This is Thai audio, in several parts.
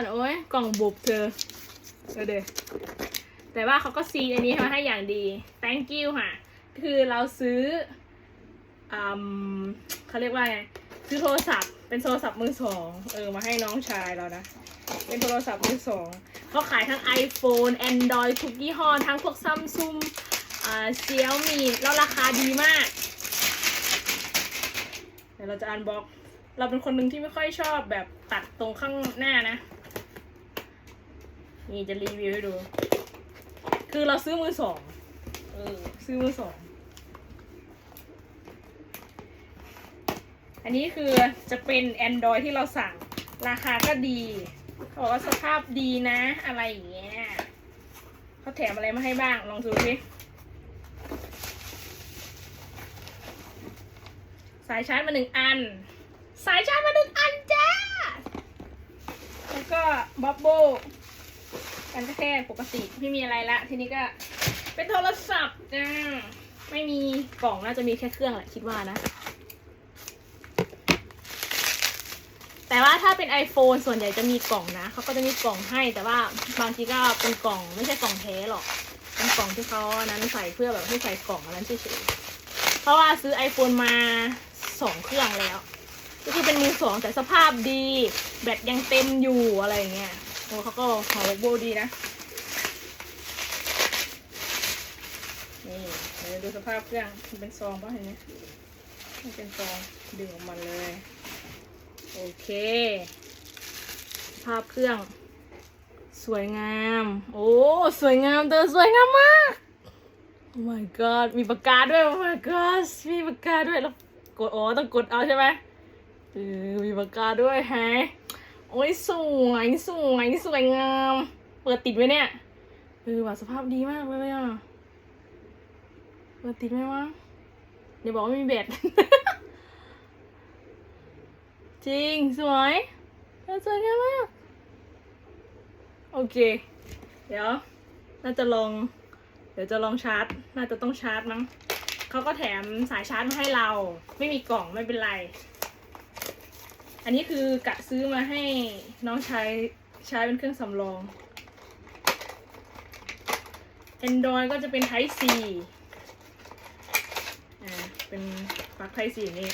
อนโอ้ยกล่องบุบเธอเดี๋ยวเดแต่ว่าเขาก็ซีอันนี้มาให้อย่างดี thank you ค่ะ คือเราซื้ออืมเขาเรียกว่าไง ซื้อโทรศัพท์ เป็นโทรศัพท์มือสอง เออ มาให้น้องชายเรานะ เป็นโทรศัพท์มือสอง เขาขายทั้ง iPhone Android ทุกยี่ห้อ ทั้งพวกซัมซุงอ่าเซียวมีแล้วราคาดีมาก เดี๋ยวเราจะอันบ็อก เราเป็นคนหนึ่งที่ไม่ค่อยชอบแบบตัดตรงข้างหน้านะ นี่จะรีวิวให้ดู คือเราซื้อมือสอง เออ ซื้อมือสอง อันนี้คือจะเป็น Android ที่เราสั่ง ราคาก็ดีเขาบอกว่าสภาพดีนะ อะไรอย่างเงี้ยเขาแถมอะไรมาให้บ้าง ลองดูสิสายชาร์จมาหนึ่งอัน สายชาร์จมาหนึ่งอันจ้า แล้วก็บับเบิล กันกระแทกปกติไม่มีอะไรละ ทีนี้ก็เป็นโทรศัพท์จ้าไม่มีกล่องน่าจะมีแค่เครื่องแหละคิดว่านะ แต่ว่าถ้าเป็น iPhone ส่วนใหญ่จะมีกล่องนะเขาก็จะมีกล่องให้แต่ว่าบางทีก็เป็นกล่องไม่ใช่กล่องแท้หรอกเป็นกล่องที่เขานั้นใส่เพื่อแบบให้ใส่กล่องอันนั้นเฉยๆเพราะว่าซื้อ iPhone มาสองเครื่องแล้วก็คือเป็นมือสองแต่สภาพดี แบตยังเต็มอยู่อะไรเงี้ย โอ้เขาก็หอโบดีนะ นี่เดี๋ยวดูสภาพเครื่องมันเป็นซองป่ะเห็นไหมมันเป็นซองดึงออกมาเลย โอเค ภาพเครื่อง สวยงาม โอ้ สวยงามเธอสวยงามมาก Oh my god มีปากกาด้วย Oh my god มีปากกาด้วยแล้วกดอ๋อต้องกดเอาใช่ไหมเออมีปากกาด้วยแฮะ โอ้ยสวยสวยสวยงาม เปิดติดไว้เนี่ยเออว่าสภาพดีมากเลยอะ เปิดติดไหมวะ เดี๋ยวบอกว่ามีแบตจริง สวยสวยงามมาก โอเค เดี๋ยว น่าจะลอง เดี๋ยวจะลองชาร์จ น่าจะต้องชาร์จมั้งเขาก็แถมสายชาร์จมาให้เรา ไม่มีกล่องไม่เป็นไร อันนี้คือกะซื้อมาให้น้องใช้ใช้เป็นเครื่องสำรอง Android ก็จะเป็น Type C อ่า เป็นปลั๊ก Type C นี้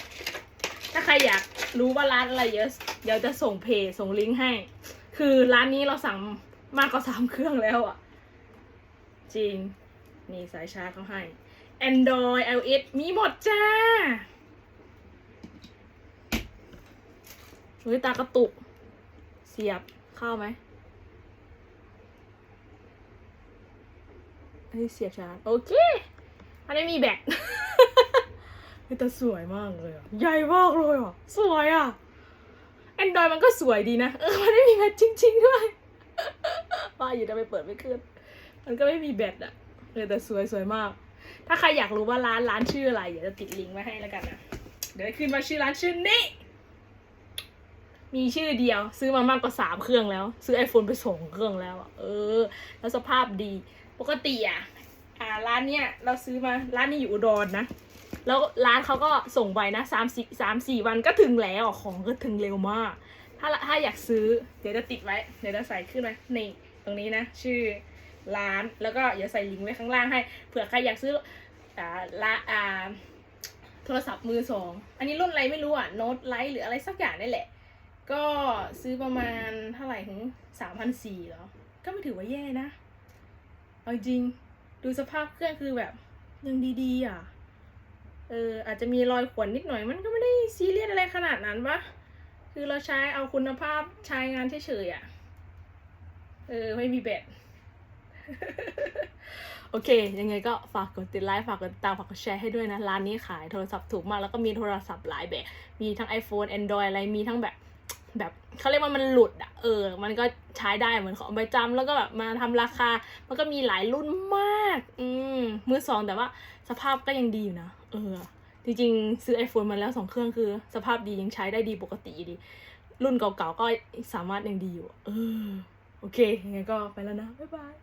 ถ้าใครอยากรู้ว่าร้านอะไรเยอะ เดี๋ยวจะส่งเพจส่งลิงก์ให้ คือร้านนี้เราสั่งมากกว่าสามเครื่องแล้วอะ่ะ จริง นี่สายชาร์จเขาให้ Android iOS มีหมดจ้า เฮ้ยตากระตุก เสียบเข้าไหมอันนี้เสียบชาร์จโอเคอันนี้มีแบตเฮ้ยแต่สวยมากเลยอะ ใหญ่มากเลยอะ สวยอะ Android มันก็สวยดีนะ เออ มันไม่มีแบตจริง ๆ ด้วยว่าอยู่จะไปเปิดไม่ขึ้น มันก็ไม่มีแบตอะเออแต่สวยสวยมาก ถ้าใครอยากรู้ว่าร้านร้านชื่ออะไร เดี๋ยวจะติดลิงก์ไว้ให้แล้วกันนะ เดี๋ยวขึ้นมาชื่อร้านชื่อนี้ มีชื่อเดียว ซื้อมามากกว่าสามเครื่องแล้ว ซื้อ iPhone ไปสองเครื่องแล้วเออ แล้วสภาพดี ปกติอะอ่าร้านเนี้ยเราซื้อมาร้านนี้อยู่อุดรนะแล้วร้านเขาก็ส่งไปนะสามสี่สามสี่วันก็ถึงแล้วของก็ถึงเร็วมาก ถ้าถ้าอยากซื้อเดี๋ยวจะติดไว้ เดี๋ยวจะใส่ขึ้นไว้นี่ตรงนี้นะ ชื่อร้านแล้วก็เดี๋ยวใส่ลิงก์ไว้ข้างล่างให้เผื่อใครอยากซื้ออ่าละอ่าโทรศัพท์มือสอง อันนี้รุ่นอะไรไม่รู้อะโน้ตไลท์หรืออะไรสักอย่างนี่แหละ ก็ซื้อประมาณเท่าไหร่ถึงสามพันสี่เหรอ ก็ไม่ถือว่าแย่นะเอาจริงดูสภาพเครื่องคือแบบยังดีๆอะ เอออาจจะมีรอยข่วนนิดหน่อยมันก็ไม่ได้ซีเรียสอะไรขนาดนั้นปะคือเราใช้เอาคุณภาพใช้งานเฉยๆอะ เออไม่มีแบตโอเค ยังไงก็ฝากกดติดไลค์ ฝากกดติดตาม ฝากกดแชร์ให้ด้วยนะ ร้านนี้ขายโทรศัพท์ถูกมาก แล้วก็มีโทรศัพท์หลายแบบ มีทั้ง iPhone Android อะไร มีทั้งแบบ แบบเขาเรียกว่ามันหลุดอะเออ มันก็ใช้ได้เหมือนของประจำแล้วก็แบบมาทำราคา มันก็มีหลายรุ่นมาก อืมมือสองแต่ว่าสภาพก็ยังดีอยู่นะเออ จริงๆ ซื้อ iPhone มาแล้วสองเครื่องคือ สภาพดียังใช้ได้ดีปกติดี รุ่นเก่าๆก็สามารถยังดีอยู่ เออ โอเคยังไงก็ไปแล้วนะ บ๊ายบาย